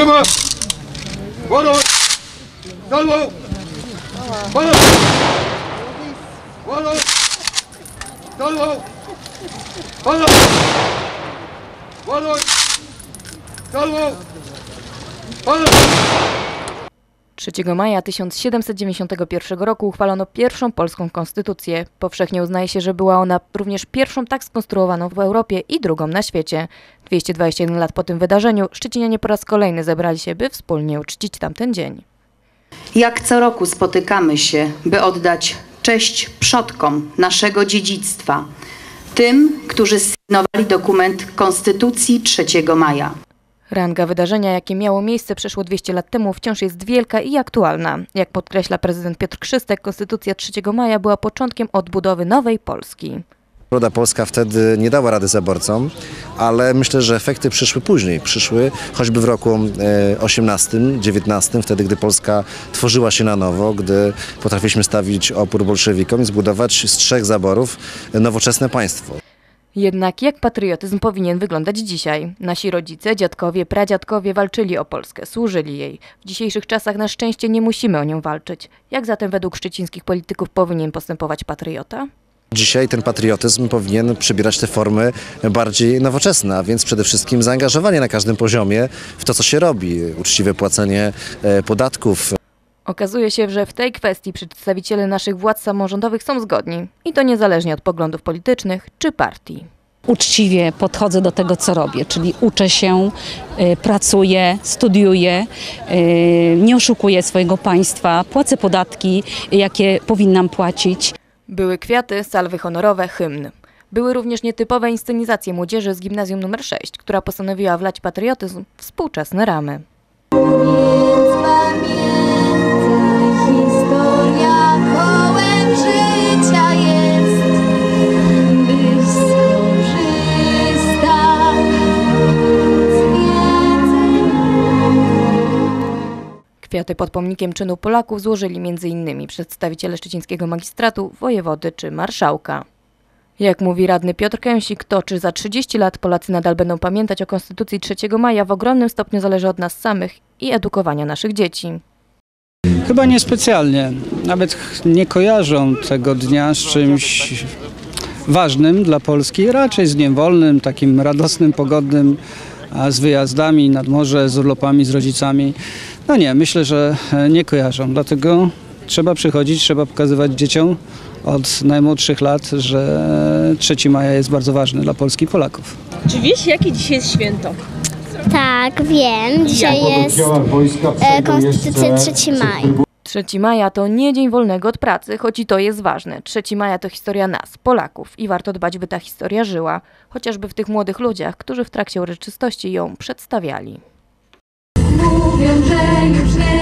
Trzyma! Głową! Nogą! Głową! Głową! Nogą! Głową! Głową! Nogą! Głową! 3 maja 1791 roku uchwalono pierwszą polską konstytucję. Powszechnie uznaje się, że była ona również pierwszą tak skonstruowaną w Europie i drugą na świecie. 221 lat po tym wydarzeniu Szczecinianie po raz kolejny zebrali się, by wspólnie uczcić tamten dzień. Jak co roku spotykamy się, by oddać cześć przodkom naszego dziedzictwa, tym, którzy sygnowali dokument Konstytucji 3 maja. Ranga wydarzenia, jakie miało miejsce przeszło 200 lat temu, wciąż jest wielka i aktualna. Jak podkreśla prezydent Piotr Krzystek, Konstytucja 3 maja była początkiem odbudowy nowej Polski. Ruda Polska wtedy nie dała rady zaborcom, ale myślę, że efekty przyszły później. Przyszły choćby w roku e, 18, 19, wtedy gdy Polska tworzyła się na nowo, gdy potrafiliśmy stawić opór bolszewikom i zbudować z trzech zaborów nowoczesne państwo. Jednak jak patriotyzm powinien wyglądać dzisiaj? Nasi rodzice, dziadkowie, pradziadkowie walczyli o Polskę, służyli jej. W dzisiejszych czasach na szczęście nie musimy o nią walczyć. Jak zatem według szczecińskich polityków powinien postępować patriota? Dzisiaj ten patriotyzm powinien przybierać te formy bardziej nowoczesne, a więc przede wszystkim zaangażowanie na każdym poziomie w to, co się robi. Uczciwe płacenie e, podatków, Okazuje się, że w tej kwestii przedstawiciele naszych władz samorządowych są zgodni. I to niezależnie od poglądów politycznych czy partii. uczciwie podchodzę do tego, co robię, czyli uczę się, y, pracuję, studiuję, y, nie oszukuję swojego państwa, płacę podatki, jakie powinnam płacić. Były kwiaty, salwy honorowe, hymn. Były również nietypowe inscenizacje młodzieży z gimnazjum nr 6, która postanowiła wlać patriotyzm w współczesne ramy. Kwiaty pod pomnikiem czynu Polaków złożyli m.in. przedstawiciele szczecińskiego magistratu, wojewody czy marszałka. Jak mówi radny Piotr Kęsik, to czy za 30 lat Polacy nadal będą pamiętać o Konstytucji 3 maja w ogromnym stopniu zależy od nas samych i edukowania naszych dzieci. Chyba niespecjalnie. Nawet nie kojarzą tego dnia z czymś ważnym dla Polski, raczej z dniem wolnym, takim radosnym, pogodnym, a z wyjazdami nad morze, z urlopami z rodzicami. No nie, myślę, że e, nie kojarzą. Dlatego trzeba przychodzić, trzeba pokazywać dzieciom od najmłodszych lat, że 3 maja jest bardzo ważny dla Polski i Polaków. Czy wiesz, jakie dzisiaj jest święto? Tak, wiem. Dzisiaj jest e, Konstytucja 3 maja. 3 maja to nie dzień wolnego od pracy, choć i to jest ważne. 3 maja to historia nas, Polaków i warto dbać, by ta historia żyła, chociażby w tych młodych ludziach, którzy w trakcie uroczystości ją przedstawiali. Mówią, że już nie